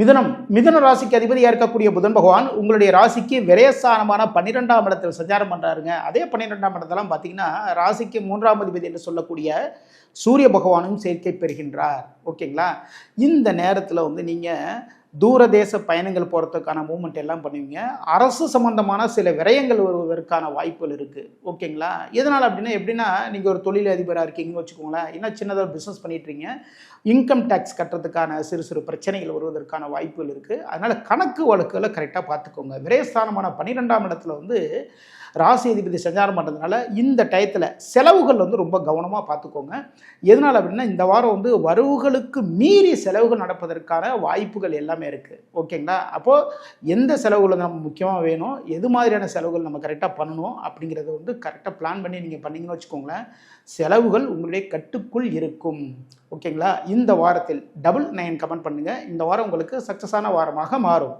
மிதனம் மிதன ராசிக்கு அதிபதியாக இருக்கக்கூடிய புதன் பகவான் உங்களுடைய ராசிக்கு விரயஸ்தானமான பன்னிரெண்டாம் இடத்தில் சஞ்சாரம் பண்ணுறாருங்க அதே பன்னிரெண்டாம் இடத்தெல்லாம் பார்த்தீங்கன்னா ராசிக்கு மூன்றாம் அதிபதி என்று சொல்லக்கூடிய சூரிய பகவானும் சேர்க்கை பெறுகின்றார். ஓகேங்களா? இந்த நேரத்தில் வந்து நீங்கள் தூரதேச பயணங்கள் போகிறதுக்கான மூமெண்ட் எல்லாம் பண்ணுவீங்க. அரசு சம்பந்தமான சில விரயங்கள் வருவதற்கான வாய்ப்புகள் இருக்குது ஓகேங்களா? எதனால் அப்படின்னா எப்படின்னா நீங்கள் ஒரு தொழில் அதிபராக இருக்கீங்கன்னு வச்சுக்கோங்களேன். என்ன சின்னதாக பிஸ்னஸ் பண்ணிட்டுருங்க இன்கம் டேக்ஸ் கட்டுறதுக்கான சிறு சிறு பிரச்சனைகள் வருவதற்கான வாய்ப்புகள் இருக்குது அதனால் கணக்கு வழக்குகளை கரெக்டாக பார்த்துக்கோங்க. விரயஸ்தானமான பன்னிரெண்டாம் இடத்துல வந்து ராசி அதிபதி சஞ்சாரம் பண்ணுறதுனால இந்த டயத்தில் செலவுகள் வந்து ரொம்ப கவனமாக பார்த்துக்கோங்க. எதனால் அப்படின்னா இந்த வாரம் வந்து வரவுகளுக்கு மீறி செலவுகள் நடப்பதற்கான வாய்ப்புகள் எல்லாமே இருக்குது ஓகேங்களா? அப்போது எந்த செலவுகள் நம்ம முக்கியமாக வேணும் எது மாதிரியான செலவுகள் நம்ம கரெக்டாக பண்ணணும் அப்படிங்கிறத வந்து கரெக்டாக பிளான் பண்ணி நீங்கள் பண்ணீங்கன்னு வச்சுக்கோங்களேன் செலவுகள் உங்களுடைய கட்டுக்குள் இருக்கும். ஓகேங்களா? இந்த வாரத்தில் டபுள் நைன் கமெண்ட் பண்ணுங்கள் இந்த வாரம் உங்களுக்கு சக்ஸஸான வாரமாக மாறும்.